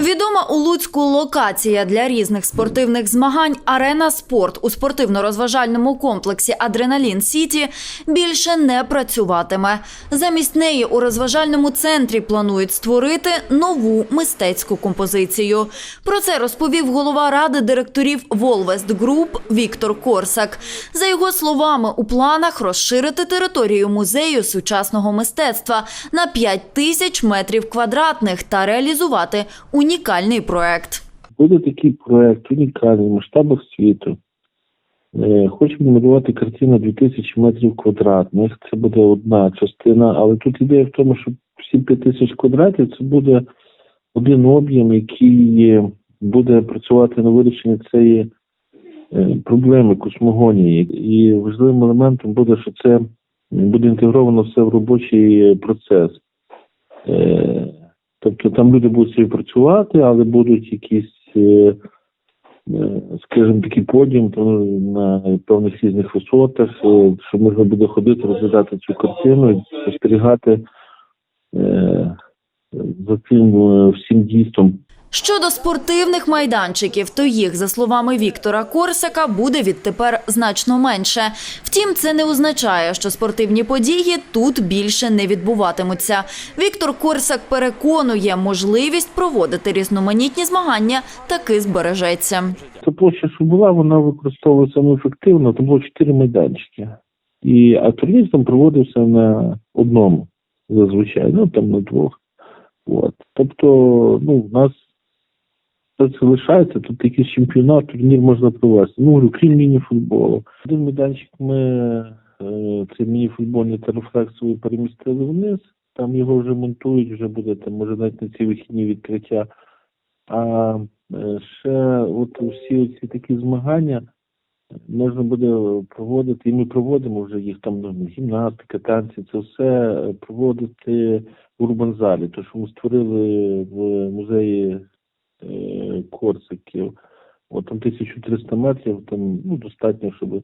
Відома у Луцьку локація для різних спортивних змагань Арена Спорт у спортивно-розважальному комплексі Адреналін Сіті більше не працюватиме. Замість неї у розважальному центрі планують створити нову мистецьку композицію. Про це розповів голова ради директорів Волвест Груп Віктор Корсак. За його словами, у планах розширити територію музею сучасного мистецтва на 5 тисяч метрів квадратних та реалізувати унікальний проект. Буде такий проект унікальний в масштабах світу. Е, Хочемо малювати картину 2000 метрів квадратних. Це буде одна частина, але тут ідея в тому, що всі 5000 квадратів це буде один об'єм, який е, буде працювати на вирішенні цієї е, проблеми космогонії. І важливим елементом буде, що це буде інтегровано все в робочий е, процес. Там люди будуть собі працювати, але будуть якісь, е, е, скажімо, такий подіум на певних різних висотах, е, що можна буде ходити, розглядати цю картину спостерігати за цим всім дійством. Щодо спортивних майданчиків, то їх, за словами Віктора Корсака, буде відтепер значно менше. Втім, це не означає, що спортивні події тут більше не відбуватимуться. Віктор Корсак переконує, можливість проводити різноманітні змагання таки збережеться. Та площа, що була, вона використовувалася ефективно, то було чотири майданчики. І а турнір там проводився на одному зазвичай, ну там на двох. От. Тобто, ну, в нас це це лишається, тут якийсь чемпіонат, турнір можна провести. Ну, говорю, крім міні-футболу. Один майданчик ми е, цей міні-футбольний та рефлексовий перемістили вниз, там його вже монтують, вже буде там, може навіть на ці вихідні відкриття. А е, ще от всі ці такі змагання можна буде проводити, і ми проводимо вже їх там ну, гімнастика, танці, це все проводити в урбанзалі. То, що ми створили в Корсаків, от там 1300 метрів, там ну, достатньо, щоб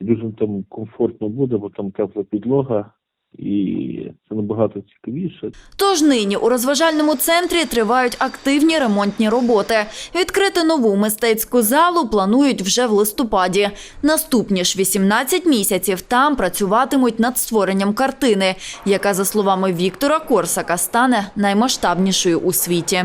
дуже там комфортно буде, бо там тепла підлога, і це набагато цікавіше. Тож нині у розважальному центрі тривають активні ремонтні роботи. Відкрити нову мистецьку залу планують вже в листопаді. Наступні ж 18 місяців там працюватимуть над створенням картини, яка, за словами Віктора Корсака, стане наймасштабнішою у світі.